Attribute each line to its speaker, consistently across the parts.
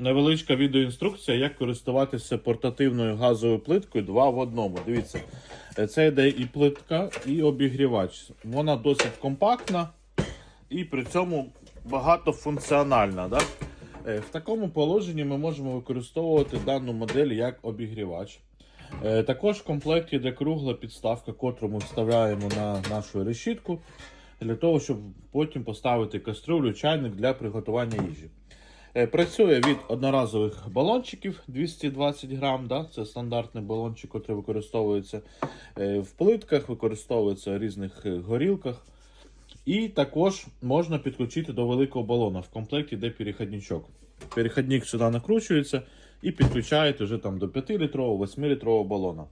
Speaker 1: невеличка відеоінструкція, як користуватися портативною газовою плиткою 2 в одному. Дивіться, е, це йде і плитка, і обігрівач. Вона досить компактна і при цьому багатофункціональна. Да? Е, В такому положенні ми можемо використовувати дану модель як обігрівач. Е, Також в комплекті йде кругла підставка, котру ми вставляємо на нашу решітку для того, щоб потім поставити каструлю, чайник для приготування їжі. Е, Працює від одноразових балончиків 220 грам, да? це стандартний балончик, який використовується е, в плитках, використовується в різних е, горілках. І також можна підключити до великого балона. В комплекті йде перехідничок. Перехідник сюди накручується і підключаєте вже там до 5-літрового, 8-літрового балона.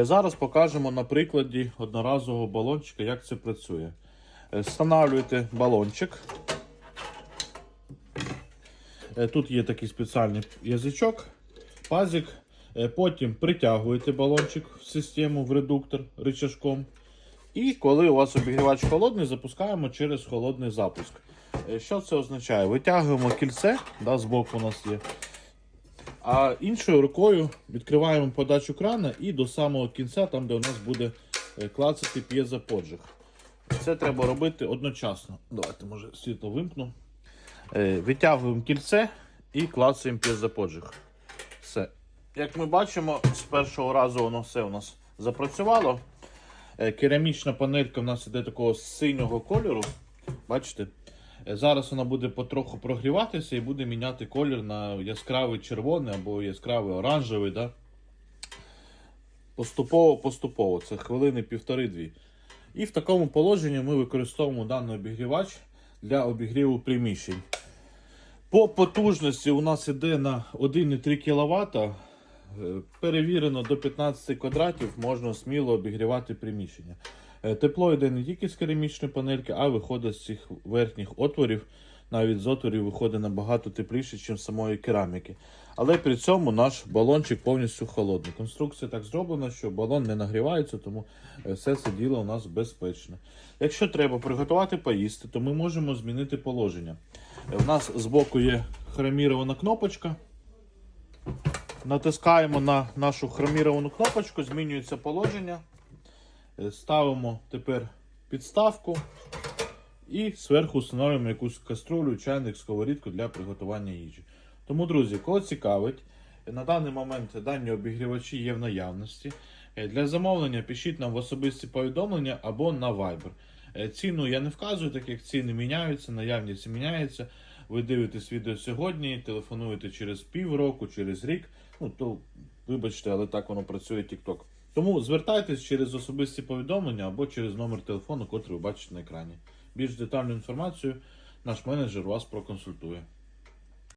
Speaker 1: Зараз покажемо на прикладі одноразового балончика, як це працює. Встановлюєте балончик. Е, Тут є такий спеціальний язичок, пазик. Е, Потім притягуєте балончик в систему в редуктор рычажком. І коли у вас обігрівач холодний, запускаємо через холодний запуск. Е, Що це означає? Витягуємо кільце, да, збоку у нас є. А іншою рукою відкриваємо подачу крана і до самого кінця, там де у нас буде клацати п'єзоподжиг. Це треба робити одночасно. Давайте, може, світло вимкну. Е, Витягуємо кільце і клацаємо п'єзоподжиг. Все. Як ми бачимо, з першого разу воно все у нас запрацювало. Е, Керамічна панелька в нас іде такого синього кольору. Бачите? Е, Зараз вона буде потроху прогріватися і буде міняти колір на яскравий червоний або яскравий оранжевий. Да? Поступово, поступово. Це хвилини півтори-дві. І в такому положенні ми використовуємо даний обігрівач для обігріву приміщень. По потужності у нас іде на 1,3 кВт. Е, Перевірено до 15 квадратів можна сміло обігрівати приміщення. Е, Тепло йде не тільки з керамічної панельки, а виходить з цих верхніх отворів. Навіть з отворів виходить набагато тепліше, ніж самої кераміки. Але при цьому наш балончик повністю холодний. Конструкція так зроблена, що балон не нагрівається, тому е, все це діло у нас безпечне. Якщо треба приготувати поїсти, то ми можемо змінити положення. Е, У нас збоку є хромірована кнопочка. Натискаємо на нашу хроміровану кнопочку, змінюється положення. Е, Ставимо тепер підставку і зверху встановлюємо якусь каструлю, чайник, сковорідку для приготування їжі. Тому, друзі, кого цікавить, на даний момент дані обігрівачі є в наявності. Е, Для замовлення пишіть нам в особисті повідомлення або на Viber. Е, Ціну я не вказую, так як ціни міняються, наявність міняється. Ви дивитесь відео сьогодні, телефонуєте через півроку, через рік. Ну то вибачте, але так воно працює TikTok. Тому звертайтесь через особисті повідомлення або через номер телефону, котрий ви бачите на екрані. Більш детальну інформацію наш менеджер вас проконсультує.